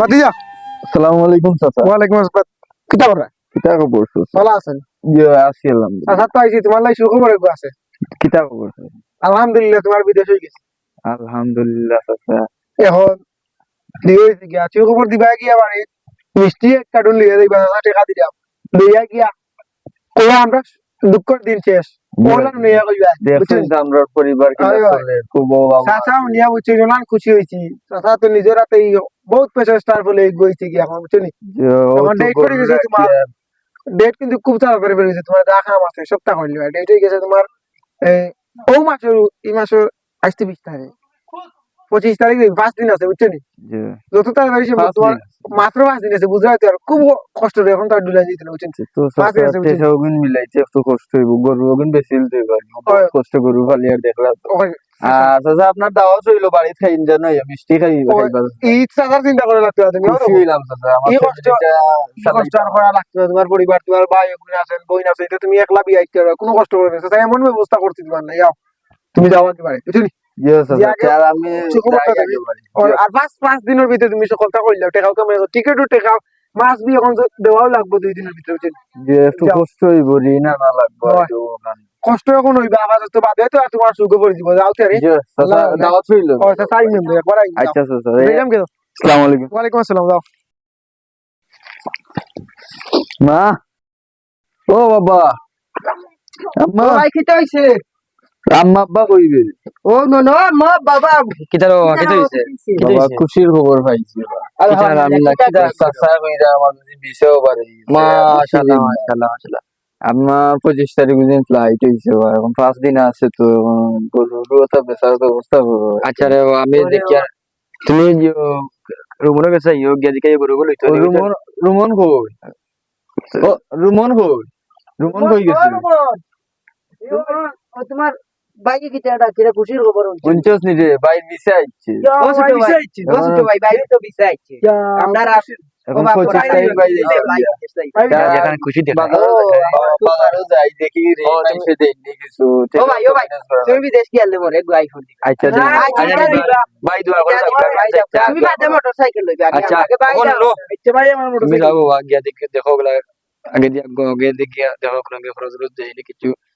ভাতিজা। আসসালামু আলাইকুম চাচা। আসসালাম। কিতা করা কিতা খবর ভালো আছেন? ইয়ে আছি আলহামদুলিল্লাহ। আচ্ছা তো আইছি তোমার লাই সুখবর একটু আছে। কিতা খবর আলহামদুলিল্লাহ তোমার বিদেশ হয়ে গেছে। আলহামদুলিল্লাহ চাচা। এখন দিয়ে হয়েছে গিয়া সুখবর দিবা গিয়া বাড়ি মিষ্টি এক কার্টুন লিয়ে দিবা টাকা দিলাম। লইয়া গিয়া কইয়া আমরা দুঃখের দিন শেষ। পরিবার খুশি হয়েছি। চাচা তো নিজের হাতে বহুত পয়সা স্টার বলে গইছে কি এখন বুঝছ তোমার। ডেট কিন্তু খুব তাড়া করে বেরিয়েছে তোমার দেখা মাসে সপ্তাহ হইল। ডেট হয়ে গেছে তোমার ও মাসের এই মাসের আসতে বিশ তারিখ। পঁচিশ তারিখ পাঁচ দিন আছে বুঝছ নি? যত তাড়াতাড়ি তোমার মাত্র পাঁচ দিন আছে বুঝতে পারছ আর খুব কষ্ট এখন তার ডুলাই যেতে বুঝছেন তো পাঁচ দিন আছে ওগুন মিলাইছে একটু কষ্ট হইব গরু ওগুন বেশি হইতে পারে কষ্ট গরু ফালি আর দেখলা তো। ওই আপনার দাওয়াত হইল বাড়িতে খাইন জানো মিষ্টি খাই ঈদ চিন্তা করে লাগতে হবে তুমি খুশি হইলাম চাচা আমার এই কষ্ট- ফ্যামিলিটা কি কষ্ট আর করা লাগতে হবে তোমার পরিবার তোমার ভাই ওখানে আছেন বোন আছে তুমি একলা বিয়ে আইতে পারবে কোনো কষ্ট তাই এমন ব্যবস্থা করতে না যাও। তুমি যাও একেবারে বুঝলি ইয়ে চাচা যে আগে আর আমি। আর- পাঁচ পাঁচ দিনের ভিতরে তুমি টেকাও কেমন টিকেটও টেকাও। মাছ বি এখন দেওয়াও লাগবে দুই দিনের ভিতরে যে একটু কষ্ট হইব ঋণ আনা লাগবে। একটু ওখানে। কষ্ট এখন হইবে আবার তো বাদে তো আর তোমার সুখে পড়ে দিব। যাও তারে দাওয়াত হইল। ও আচ্ছা একবার আই আচ্ছা কেন আসসালামু আলাইকুম। আসসালাম মা। ও বাবা। আম্মা। ভাই খেতে হইছে আম্মা আব্বা কইবে ও নো নো মা বাবা। কিতারো খেতে হইছে? বাবা খুশির খবর পাইছি। আলহামদুলিল্লাহ কিতা চাচা কইরা আমার যদি বিশেও পারে মাশাআল্লাহ মাশাআল্লাহ মাশাআল্লাহ। আমার পঁচিশ তারিখ দিন ফ্লাইট হয়েছে এখন পাঁচ দিন আছে তো বেচার তো অবস্থা আচ্ছা রে আমি দেখি আর- তুমি রুমনে গেছে ইও গিয়া দিকে গরু বলি রুমন রুমন কই রুমন কই রুমন। কই গেছে তোমার বাইকে কিটা ডাকি রে খুশির খবর হইছে পঞ্চাশ নি রে বাইর বিছে আইছে? ও ছোট ভাই ও ছোট ভাই বাইরে তো বিছে আইছে। আমরা বাইরে খুশি দেখা বাজারও যাই দেখি রে ও, তুমি- মাইসে দেই কিছু ও ভাই, ভাই। তুমি বিদেশ কি আনলে মোরে গাই ফুল আচ্ছা আচ্ছা, আচ্ছা। ভাই করে আগে বাইরে ভাই দিয়া আগে দেখি কিছু।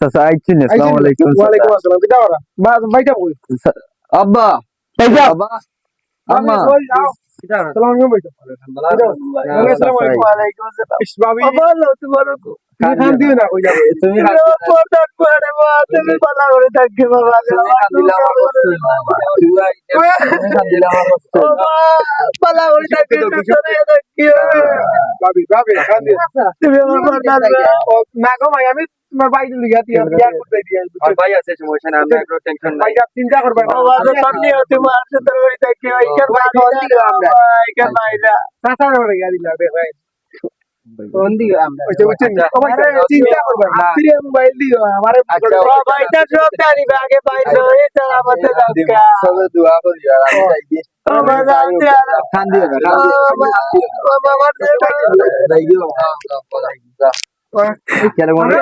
চাচা আইছি না আসসালামু আলাইকুম ওয়ালাইকুম আসসালাম কিটা করা বা ভাইটা কই চাচা। আব্বা আম্মা কই আলাইকুম ভাইটা আসসালামু আলাইকুম ওয়ালাইকুম আসসালাম ইস ভাবি বলো তোমার খান দিও না কই যাবে তুমি হাসি পড়ার পরে তুমি ভালো করে থাকবে বাবা তুমি কাঁদিলে আমার কষ্ট হয় না। তুই আইতে তুমি কাঁদিলে আমার কষ্ট হয় না। ভালো করে থাকবে চলে ভাবি ভাবি খান দিও তুমি আমার পড়ার না গো আমি তোমার বাইরে লিগা দিয়া বিয়ার করতে দিয়া আর ভাই আছে সমস্যা না আমি একটু টেনশন নাই ভাইটা চিন্তা করবে না বাবা সামনে সাথে করে ওইখান আমরা ওইখান মাইলা চাচা করে ভাই কোন দিকে আমরা ওই ও ভাই চিন্তা করবে না ফিরে মোবাইল দিও আমারে আচ্ছা, ও ভাইটা সব জানি আগে বাইরে হয়েছে আমাদের লক্ষ্য সবে দোয়া করি আর আমি যাই গিয়ে। আমার রাতে আর খান দিও মনে আমরা মনে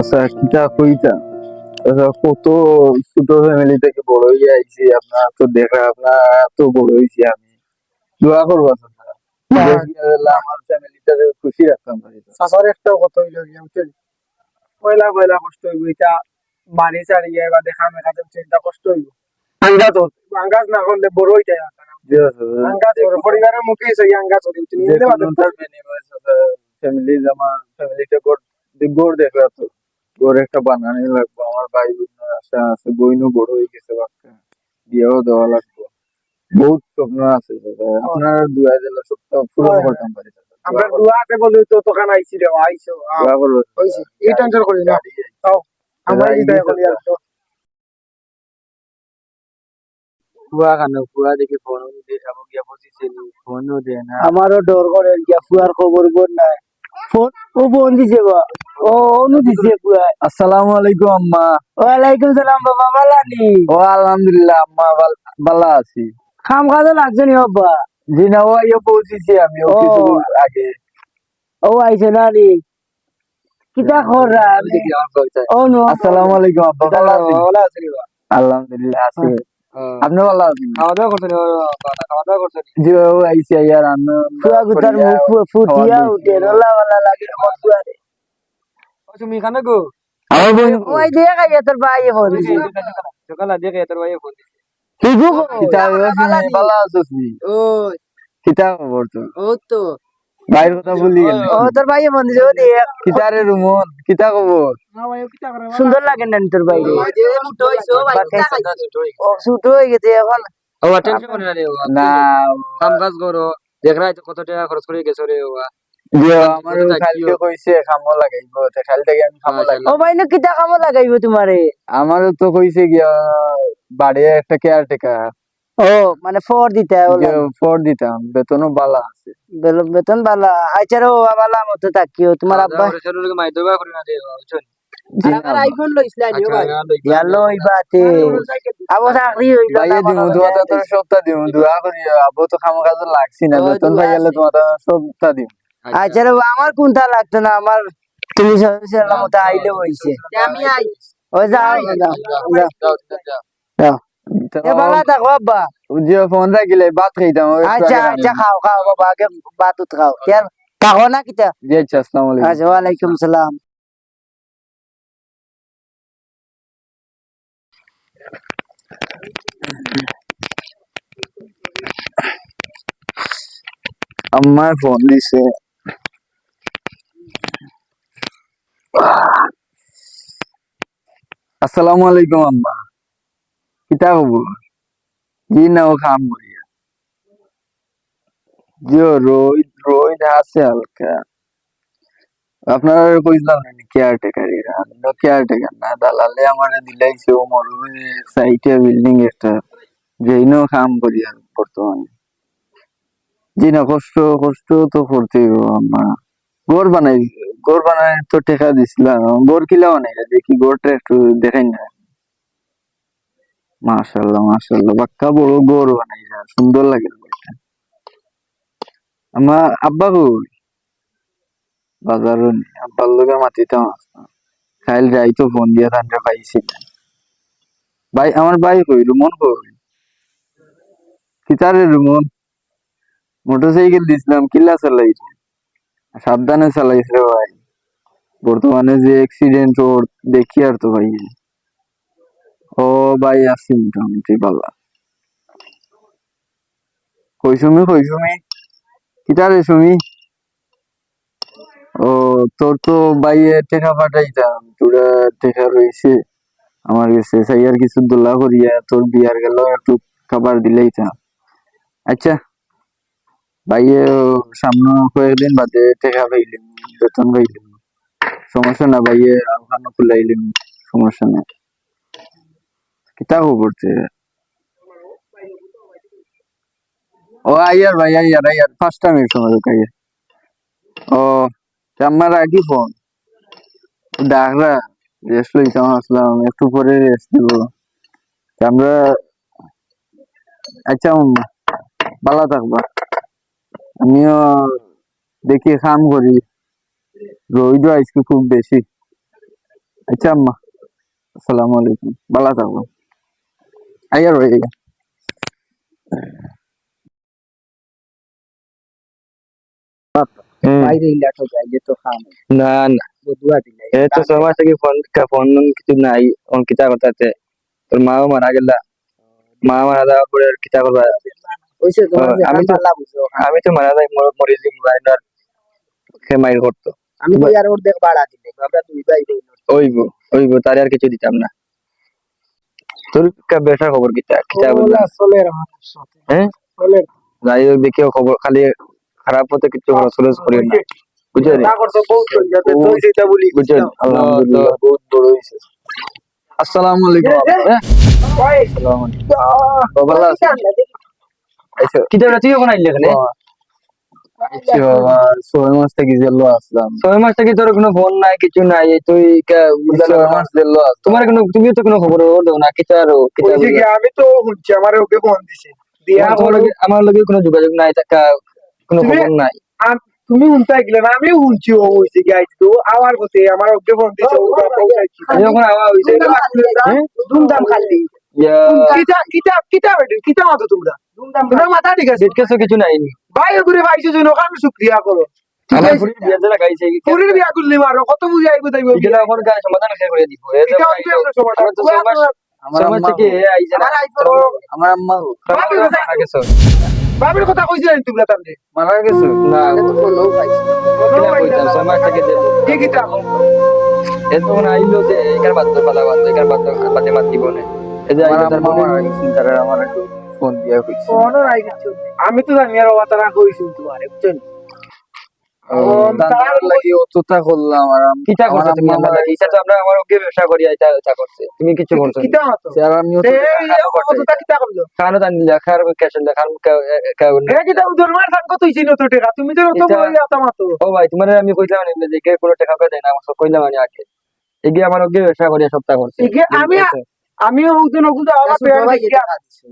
আচ্ছা কিটা কইতা আচ্ছা কত ছোট ফ্যামিলি থেকে বড় হয়ে আইছি আপনার তো দেখা আপনার তো বড় হয়েছি আমি দোয়া করব আমার ফ্যামিলিটাকে খুশি রাখতাম একটা কত হইল পয়লা পয়লা কষ্ট হইব? এটা বাড়ি চাড়িয়ে বা দেখা মেখাতে চিন্তা কষ্ট হইব। আঙ্গাজ আঙ্গাজ না করলে বড় হইতে আঙ্গাজ পরিবারের মুখে এসে আঙ্গাজ ফ্যামিলি আমার ফ্যামিলিটা গড় দেখলা তো গড় একটা বানানি লাগবে। আমার ভাই বোনের আশা আছে বইনও বড় হয়ে গেছে বাচ্চা বিয়েও দেওয়া লাগবে। বহুত স্বপ্ন আছে আপনার দুয়া দিলে সপ্তাহ পূরণ করতাম পারি। আমরা দুয়া আছে তো তোকান আইছি রে আইছো দোয়া করব। হইছে এই টেনশন করি না। তাও আমার দাদা, হৃদয় করি আর তো। পুয়া খানো দেখি ফোন দিয়ে খাব গিয়া বসেছিল ফোনও দেয় না। আমারও ডর করে গিয়া ফুয়ার খবর নাই। ফোন ও বোন দিছে বা ও অনু দিছে ফুয়া আসসালামু আলাইকুম আম্মা। ওয়ালাইকুম সালাম বাবা বালানি ও আলহামদুলিল্লাহ আম্মা ভাল- ভালো আছি। খাম খাজা লাগছে নি বাবা? জি না ও আইয়া পৌঁছেছি আমি ও ও। কিছু আগে ও আইছে না নি কিতা খরা ও নো আসসালামু আলাইকুম আব্বা ভালো আছেন ভালো আছে রে বাবা। আলহামদুলিল্লাহ আছি আপনি ভালো আছেন খাওয়া দাওয়া করছেন খাওয়া দাওয়া করছেন জি ও আইছি আইয়া রান্না ফুয়া গুতার মুখ ফুটিয়া উঠে রলা वाला লাগে আমার ফুয়া তুমি খানে গো আমার বোন ওই দিয়ে খাইয়া তোর ভাই ফোন দিছে সকালে দেখে তোর ভাই ফোন দিছে কি কিতা হইছে ভালো আছিস নি ও কিতা খবর তো ও তো বাইরের কথা বলি ও তোর ভাই ফোন দিছে ও দেখ রুমন কিতা খবর সুন্দর লাগে না তোর ভাই রে ও হয়ে গেছে এখন ও টেনশন করে না রে ও না কাম কাজ করো দেখ রাই তো কত টাকা খরচ করে গেছো রে ও যে আমার কালকে কইছে খামো লাগাইবো তে কাল থেকে আমি খামো লাগাই ও ভাই না কিতা কামো লাগাইব তোমারে আমারও তো কইছে গিয়া বাড়ি একটা কেয়ারটেকার ও মানে ফোর দিতে যে ফোর দিতাম বেতনও বালা আছে। বেতন বালা। বালা মতো থাকিও। তোমার আব্বা শরীরকে মাই দবা করে না রে বুঝছেন জি না আইফোন লইছিলা ইয়ালো ইবাতে আবো চাকরি হইল ভাইয়া দিমু দুয়া তোর সপ্তাহ দিমু দুয়া করি আবো তো খামো কাজে লাগছি না বেতন পাই গেলে তোমার সপ্তাহ দিম। আচ্ছা। রে আমার কোনটা লাগতো না? আমার তুমি সরকার মতো আইলে হইছে আমি আই। ও যাও। যাও আব্বা। ফোন রাখিলে ভাত খাইতাম আচ্ছা আচ্ছা খাও খাও বাবা আগে বাত উত খাও কেন থাকো না কিতা? জি আচ্ছা আসসালামু আলাইকুম। আচ্ছা ওয়ালাইকুম সালাম। আমার ফোন দিছে। আসসালামু আলাইকুম, আম্মা। কিতা খবর? জি না ও খাম করিয়া জি ও রোহিত রোহিত আছে হালকা। আপনার কইছিলাম না কেয়ারটেকার এরা? আমি কেয়ারটেকার না, দালালে আমার দিলাইছে ও মরুভূমি সাইটে বিল্ডিং একটা। যেইনো কাম করি বর্তমানে। জি না কষ্ট কষ্ট তো করতেই আমার গোর বানাই গোর বানাই তো টেকা দিছিলাম গোর কিলা বানাই দেখি গোরটা একটু দেখাই না মাশাল্লাহ মাশাল্লাহ বাক্কা বড় গোর বানাই সুন্দর লাগে আমার আব্বা কই বাজারও নি আব্বার লোকে মাতিতাম খাইল যাই তো ফোন দিয়া তান্ডে পাইছি না। ভাই, আমার ভাই কই, রুমন কই? কিতারে রুমন? মোটরসাইকেল দিছিলাম কিল্লা চালাইছে? সাবধানে চালাইছে রে ভাই। বর্তমানে যে অ্যাক্সিডেন্ট ওর, দেখি আর তো ভাই। ও ভাই আছি মোটামুটি ভালো কই সুমি কই সুমি? কিতারে সুমি? ও, তোর তো বাইয়ে টেকা পাঠাইতাম। তোরা টেকা রয়েছে আমার কাছে সেই আর কিছু দোলা করিয়া তোর বিয়ার গেল, একটু খাবার দিলেইতাম আচ্ছা। ভাইয়ে সামনে কয়েকদিন বাদে টেকা পাইলিম বেতন পাইলিম সমস্যা না, ভাইয়ে ওখানে খুলাইলিম সমস্যা না কিতা খবর ও, আইয়ার ভাই, আইয়ার আইয়ার টাইম এর সময় আইয়ার ও আমার আগে ফোন। ডাকরা রেস্ট লইতাম আসলাম, একটু পরে রেস্ট দিব। আমরা আচ্ছা ভালো থাকবা। আমিও দেখি কাম করি। রোহিত আজকে খুব বেশি। আচ্ছা আম্মা আসসালামু আলাইকুম। ভালো থাকবা আইয়া রয়ে বাইরে ইলাটো যাই যে তো খাম না না। বুদুয়া দিলাই এ তো থেকে ফোন ফোন কিছু নাই অন কিতা করতে তোর মাও মারা গেলা। মা মারা যাওয়ার পরে কিতা করবা? ওইসে তোমার হ্যাঁ, আমি তো- পালা বুঝো আমি তো মারা যাই মরে মাইর করতো। আমি তো আর ওর দেখ বাড়া দিলে আমরা দুই ভাই দেই ওইব ওইব তারে আর কিছু দিতাম না। তোর কা বেটার খবর কিতা কিতা বললা চলে আমার সাথে হ্যাঁ? চলে যাই হোক দেখিও খবর খালি খারাপ হতে কিছু খরচ খরচ করিও না। বুঝলি? না করতে বহুত যাতে তুই সেটা বলি বুঝলি আলহামদুলিল্লাহ। বহুত বড় হয়েছে আসসালামু আলাইকুম হ্যাঁ? আসসালামু আলাইকুম। ভালো আচ্ছা। তুই এখন আইলি এখানে? আচ্ছা ছয় মাস থেকে জেলো আসলাম ছয় মাস থেকে তোর কোনো ফোন নাই কিছু নাই তুই ছয় মাস জেলো তোমার কোনো তুমি তো কোনো খবর দাও না কিতা আর কিতা কইছি কি আমি তো শুনছি আমার ওকে ফোন দিছে। দিয়া তোমার বলো, লগে আমার লগে কোনো যোগাযোগ নাই টাকা কোনো তুমি- খবর নাই। তুমি শুনতে গেলে না আমিও শুনছি ও হইছে গাইজ তো আমার ওকে ফোন দিছে ও বাবা পৌঁছাইছি যখন আওয়া হইছে? খালি কিতা কিতা কিতা বেটি কিতা মতো তোমরা? তোমরা মাথা ঠিক আছে? বিটকেসও কিছু নাই। ভাই ঘুরে ভাইছে জন্য আমি শুক্রিয়া করো বিয়া গাইছে বিয়া করলি মারো কত বুঝে আইবো তাইবো সমাধান করে দিব। তো থেকে আমার আম্মা। বাবির কথা মারা গেছে। বাবির কথা কইছিলেন তোমরা তামনে মারা গেছে? না। কোনো কিনা কইতাম ছয় মাস থেকে যে কি কিতা? এ তখন আইলো যে এখানে বাদ্য পালা বাদ্য এখানে বাদ্য বাদ্য মাতি বনে এই যে আমার আইলো আম্মা তারপরে মারা গেছে তারা আমার একটু ফোন দিয়া কইছে। কোনো নাই কিছু। আমি তো জানি আর কইছি তোমার বুঝছেন কইলাম না যে কোনো টাকা কই দেয় না আমার কইলাম আমি আগে। এগিয়ে আমার ব্যবসা করি সপ্তাহ করছে। আমি আমি ওজন ওগুলো আমার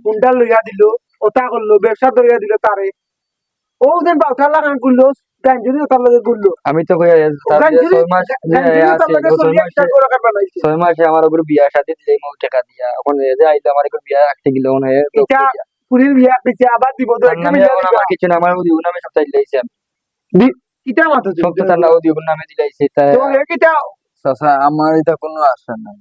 কুন্ডা লইয়া দিল ওটা করল ব্যবসা ধরিয়া দিল তারে। ও দিন লাগান করল আমি তো ছয় মাসে আমার ওগুলো বিয়া শাদি দিলে মৌ টাকা দিয়া। এখন এই যে আইতো আমার বিয়া রাখতে গেল মনে হয় এটা পুরীর বিয়া দিচ্ছে আবার দিব তো আমার কিছু না আমার ওদিও নামে কিটা তার দিলাইছে তো কিটা আমার এটা কোনো আশা নাই।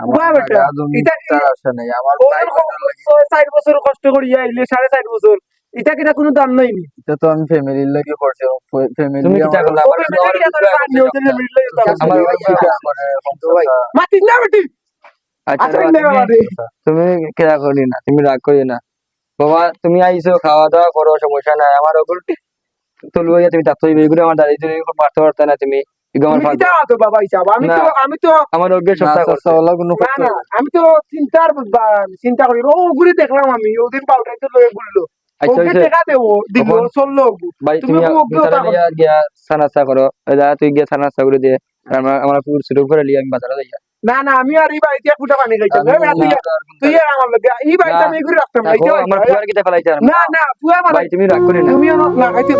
আমার বাহ বেটা, টাকা জমি এটা- তার আশা নাই আমার ও ভাই বোনের লাগি ছয় ষাট বছর কষ্ট করিয়া আইলে সাড়ে ষাট বছর এটা কিটা কোনো দাম নাই এটা তো আমি ফ্যামিলির লাগি করছি ফ্যামিলি তুমি কিটা করলা আমার করে? আমার না বেটি। আচ্ছা আচ্ছা তুমি- কেয়া করি না তুমি রাগ করি না। বাবা তুমি আইসো খাওয়া দাওয়া করো সমস্যা নাই। আমার ওগুলো তুলবো তুমি তাতো এগুলো আমার দাদি তুমি পারতে পারতে না তুমি। আমি তো চিন্তা করি। ও ঘুরে দেখলাম আমি ওদিন পাউডার লয়ে ঘুরলো। আচ্ছা না না আমি আর এই বাড়িতে এক ফুটা পানি বেটা, তুই আর আমার লগে এই বাড়িতে না। আমি ঘুরে রাখতাম না আর না তুমি না। তুমি না খাইতে